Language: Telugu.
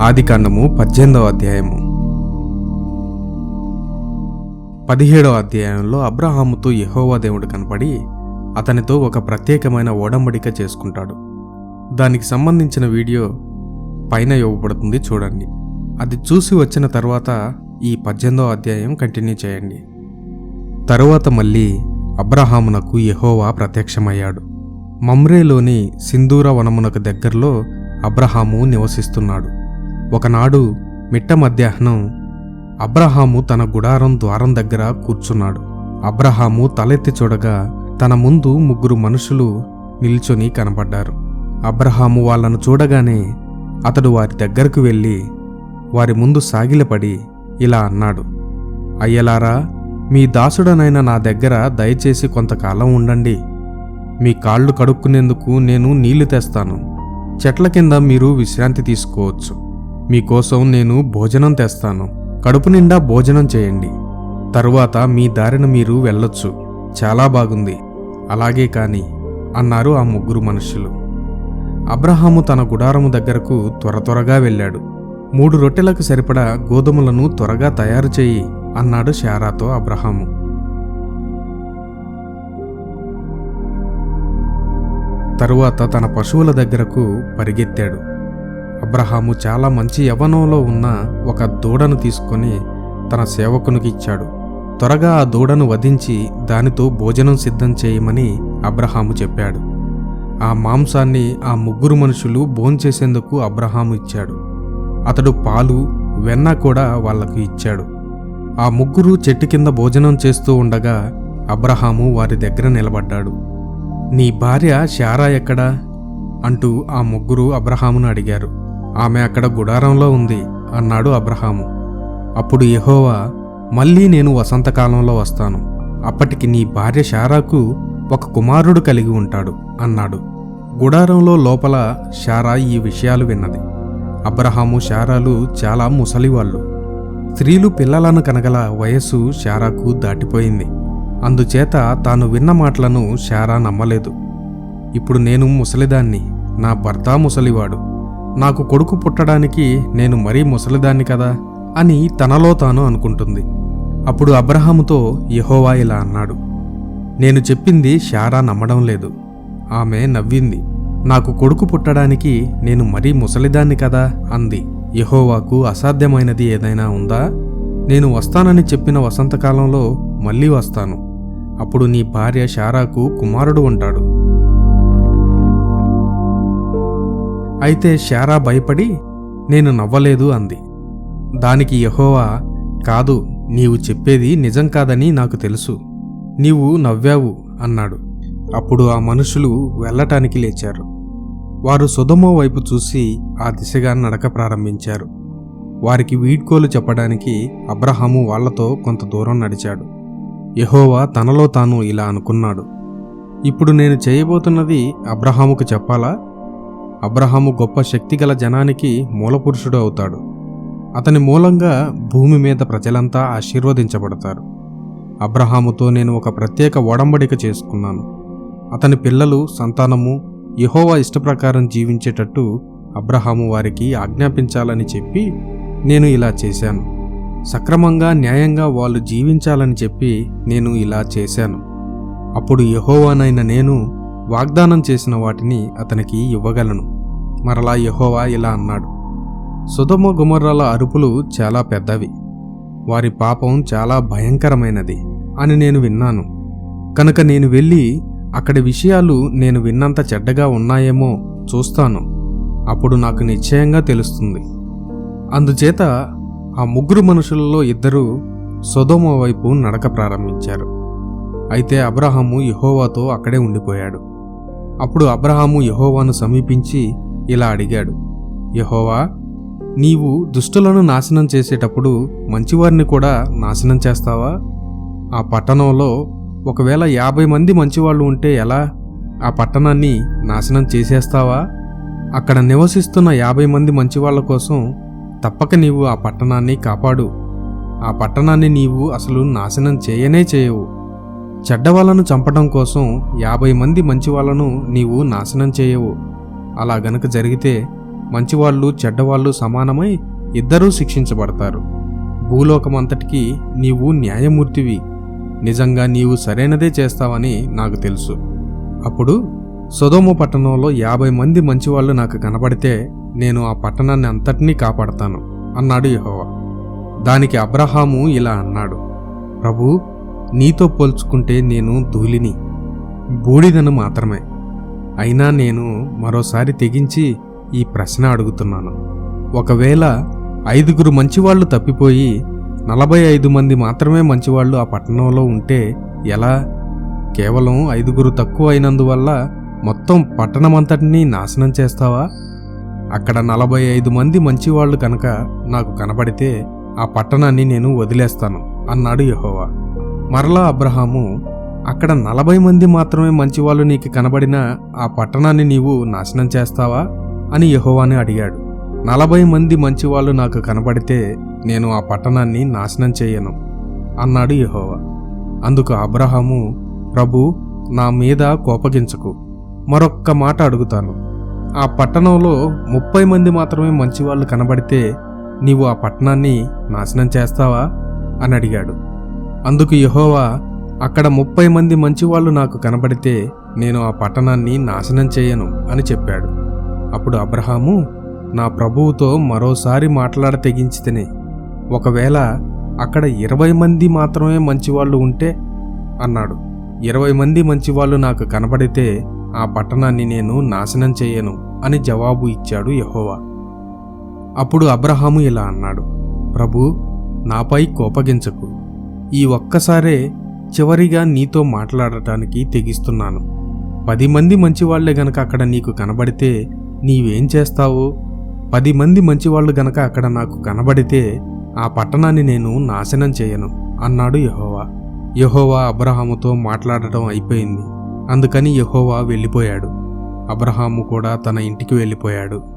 ఆదికాండము పద్దెనిమిదవ అధ్యాయము. పదిహేడవ అధ్యాయంలో అబ్రహాముతో యహోవా దేవుడు కనపడి అతనితో ఒక ప్రత్యేకమైన ఓడంబడిక చేసుకుంటాడు. దానికి సంబంధించిన వీడియో పైన ఇవ్వబడుతుంది చూడండి. అది చూసి వచ్చిన తర్వాత ఈ పద్దెనిమిదవ అధ్యాయం కంటిన్యూ చేయండి. తరువాత మళ్ళీ అబ్రహామునకు యహోవా ప్రత్యక్షమయ్యాడు. మమ్రేలోని సింధూర వనమునకు దగ్గరలో అబ్రహాము నివసిస్తున్నాడు. ఒకనాడు మిట్ట మధ్యాహ్నం అబ్రహాము తన గుడారం ద్వారం దగ్గర కూర్చున్నాడు. అబ్రహాము తలెత్తి చూడగా తన ముందు ముగ్గురు మనుషులు నిల్చొని కనబడ్డారు అబ్రహాము వాళ్ళను చూడగానే అతడు వారి దగ్గరకు వెళ్ళి వారి ముందు సాగిలపడి ఇలా అన్నాడు. అయ్యలారా మీ దాసుడనైన నా దగ్గర దయచేసి కొంతకాలం ఉండండి. మీ కాళ్ళు కడుక్కునేందుకు నేను నీళ్ళు తెస్తాను. చెట్ల కింద మీరు విశ్రాంతి తీసుకోవచ్చు. మీకోసం నేను భోజనం తెస్తాను. కడుపు నిండా భోజనం చేయండి. తరువాత మీ దారిన మీరు వెళ్ళొచ్చు. చాలా బాగుంది. అలాగే కాని అన్నారు ఆ ముగ్గురు మనుషులు. అబ్రహాము తన గుడారము దగ్గరకు త్వర త్వరగా వెళ్ళాడు. మూడు రొట్టెలకు సరిపడా గోధుమలను త్వరగా తయారు చేయి అన్నాడు శారాతో అబ్రహాము. తరువాత తన పశువుల దగ్గరకు పరిగెత్తాడు. అబ్రహాము చాలా మంచి యవనంలో ఉన్న ఒక దూడను తీసుకొని తన సేవకునికి ఇచ్చాడు త్వరగా ఆ దూడను వధించి దానితో భోజనం సిద్ధం చేయమని అబ్రహాము చెప్పాడు. ఆ మాంసాన్ని ఆ ముగ్గురు మనుషులు భోంచేసేందుకు అబ్రహాము ఇచ్చాడు. అతడు పాలు వెన్న కూడా వాళ్ళకు ఇచ్చాడు. ఆ ముగ్గురు చెట్టు కింద భోజనం చేస్తూ ఉండగా అబ్రహాము వారి దగ్గర నిలబడ్డాడు. నీ భార్య శారా ఎక్కడా? అంటూ ఆ ముగ్గురు అబ్రహామును అడిగారు. ఆమె అక్కడ గుడారంలో ఉంది అన్నాడు అబ్రహాము. అప్పుడు యహోవా మళ్ళీ నేను వసంతకాలంలో వస్తాను. అప్పటికి నీ భార్య శారాకు ఒక కుమారుడు కలిగి ఉంటాడు అన్నాడు. గుడారంలో లోపల శారా ఈ విషయాలు విన్నది. అబ్రహాము శారాలు చాలా ముసలివాళ్ళు. స్త్రీలు పిల్లలను కనగల వయస్సు శారాకు దాటిపోయింది. అందుచేత తాను విన్న మాటలను శారా నమ్మలేదు. ఇప్పుడు నేను ముసలిదాన్ని నా భర్త ముసలివాడు. నాకు కొడుకు పుట్టడానికి నేను మరీ ముసలిదాన్ని కదా అని తనలో తాను అనుకుంటుంది. అప్పుడు అబ్రహాముతో యహోవా ఇలా అన్నాడు నేను చెప్పింది శారా నమ్మడం లేదు. ఆమె నవ్వింది. నాకు కొడుకు పుట్టడానికి నేను మరీ ముసలిదాన్ని కదా అంది. యహోవాకు అసాధ్యమైనది ఏదైనా ఉందా? నేను వస్తానని చెప్పిన వసంతకాలంలో మళ్ళీ వస్తాను. అప్పుడు నీ భార్య శారాకు కుమారుడు ఉంటాడు. అయితే శారా భయపడి నేను నవ్వలేదు అంది. దానికి యహోవా కాదు నీవు చెప్పేది నిజం కాదని నాకు తెలుసు. నీవు నవ్వావు అన్నాడు. అప్పుడు ఆ మనుషులు వెళ్ళటానికి లేచారు. వారు సుధమో వైపు చూసి ఆ దిశగా నడక ప్రారంభించారు. వారికి వీడ్కోలు చెప్పడానికి అబ్రహాము వాళ్ళతో కొంత దూరం నడిచాడు. యహోవా తనలో తాను ఇలా అనుకున్నాడు. ఇప్పుడు నేను చేయబోతున్నది అబ్రహాముకు చెప్పాలా? అబ్రహాము గొప్ప శక్తిగల జనానికి మూలపురుషుడు అవుతాడు. అతని మూలంగా భూమి మీద ప్రజలంతా ఆశీర్వదించబడతారు. అబ్రహాముతో నేను ఒక ప్రత్యేక ఒడంబడిక చేసుకున్నాను. అతని పిల్లలు సంతానము యహోవా ఇష్టప్రకారం జీవించేటట్టు అబ్రహాము వారికి ఆజ్ఞాపించాలని చెప్పి నేను ఇలా చేశాను. సక్రమంగా న్యాయంగా వాళ్ళు జీవించాలని చెప్పి నేను ఇలా చేశాను. అప్పుడు యహోవానైన నేను వాగ్దానం చేసిన వాటిని అతనికి ఇవ్వగలను. మరలా యహోవా ఇలా అన్నాడు. సుధమ గుమర్రాల అరుపులు చాలా పెద్దవి. వారి పాపం చాలా భయంకరమైనది అని నేను విన్నాను. కనుక నేను వెళ్ళి అక్కడి విషయాలు నేను విన్నంత చెడ్డగా ఉన్నాయేమో చూస్తాను. అప్పుడు నాకు నిశ్చయంగా తెలుస్తుంది. అందుచేత ఆ ముగ్గురు మనుషులలో ఇద్దరు సొదోమ వైపు నడక ప్రారంభించారు. అయితే అబ్రహాము యెహోవాతో అక్కడే ఉండిపోయాడు. అప్పుడు అబ్రహాము యహోవాను సమీపించి ఇలా అడిగాడు యహోవా నీవు దుష్టులను నాశనం చేసేటప్పుడు మంచివారిని కూడా నాశనం చేస్తావా? ఆ పట్టణంలో ఒకవేళ యాభై మంది మంచివాళ్ళు ఉంటే ఎలా? ఆ పట్టణాన్ని నాశనం చేసేస్తావా? అక్కడ నివసిస్తున్న యాభై మంది మంచివాళ్ళ కోసం తప్పక నీవు ఆ పట్టణాన్ని కాపాడు. ఆ పట్టణాన్ని నీవు అసలు నాశనం చేయనే చేయవు. చెడ్డవాళ్ళను చంపడం కోసం యాభై మంది మంచివాళ్ళను నీవు నాశనం చేయవు. అలా గనక జరిగితే మంచివాళ్ళు చెడ్డవాళ్ళు సమానమై ఇద్దరూ శిక్షించబడతారు. భూలోకమంతటికి నీవు న్యాయమూర్తివి. నిజంగా నీవు సరైనదే చేస్తావని నాకు తెలుసు. అప్పుడు సొదోమ పట్టణంలో యాభై మంది మంచివాళ్ళు నాకు కనబడితే నేను ఆ పట్టణాన్ని అంతటినీ కాపాడతాను అన్నాడు యహోవా. దానికి అబ్రహాము ఇలా అన్నాడు ప్రభు నీతో పోల్చుకుంటే నేను ధూళిని బూడిదను మాత్రమే. అయినా నేను మరోసారి తెగించి ఈ ప్రశ్న అడుగుతున్నాను. ఒకవేళ ఐదుగురు మంచివాళ్ళు తప్పిపోయి నలభై ఐదు మంది మాత్రమే మంచివాళ్ళు ఆ పట్టణంలో ఉంటే ఎలా? కేవలం ఐదుగురు తక్కువ అయినందువల్ల మొత్తం పట్టణమంతటినీ నాశనం చేస్తావా? అక్కడ నలభై ఐదు మంది మంచివాళ్ళు కనుక నాకు కనబడితే ఆ పట్టణాన్ని నేను వదిలేస్తాను అన్నాడు యహోవా. మరలా అబ్రహాము అక్కడ నలభై మంది మాత్రమే మంచివాళ్ళు నీకు కనబడిన ఆ పట్టణాన్ని నీవు నాశనం చేస్తావా? అని యహోవాని అడిగాడు. నలభై మంది మంచివాళ్ళు నాకు కనబడితే నేను ఆ పట్టణాన్ని నాశనం చేయను అన్నాడు యహోవా. అందుకు అబ్రహాము ప్రభు నా మీద కోపగించకు మరొక్క మాట అడుగుతాను. ఆ పట్టణంలో ముప్పై మంది మాత్రమే మంచివాళ్ళు కనబడితే నీవు ఆ పట్టణాన్ని నాశనం చేస్తావా? అని అడిగాడు. అందుకు యహోవా అక్కడ ముప్పై మంది మంచివాళ్ళు నాకు కనబడితే నేను ఆ పట్టణాన్ని నాశనం చేయను అని చెప్పాడు. అప్పుడు అబ్రహాము నా ప్రభువుతో మరోసారి మాట్లాడ తెగించితేనే. ఒకవేళ అక్కడ ఇరవై మంది మాత్రమే మంచివాళ్ళు ఉంటే అన్నాడు. ఇరవై మంది మంచివాళ్ళు నాకు కనబడితే ఆ పట్టణాన్ని నేను నాశనం చేయను అని జవాబు ఇచ్చాడు యహోవా. అప్పుడు అబ్రహాము ఇలా అన్నాడు. ప్రభు నాపై కోపగించకు. ఈ ఒక్కసారే చివరిగా నీతో మాట్లాడటానికి తెగిస్తున్నాను. పది మంది మంచివాళ్ళే గనక అక్కడ నీకు కనబడితే నీవేం చేస్తావు? పది మంది మంచివాళ్ళు గనక అక్కడ నాకు కనబడితే ఆ పట్టణాన్ని నేను నాశనం చేయను అన్నాడు యహోవా. యహోవా అబ్రహాముతో మాట్లాడటం అయిపోయింది. అందుకని యహోవా వెళ్ళిపోయాడు. అబ్రహాము కూడా తన ఇంటికి వెళ్ళిపోయాడు.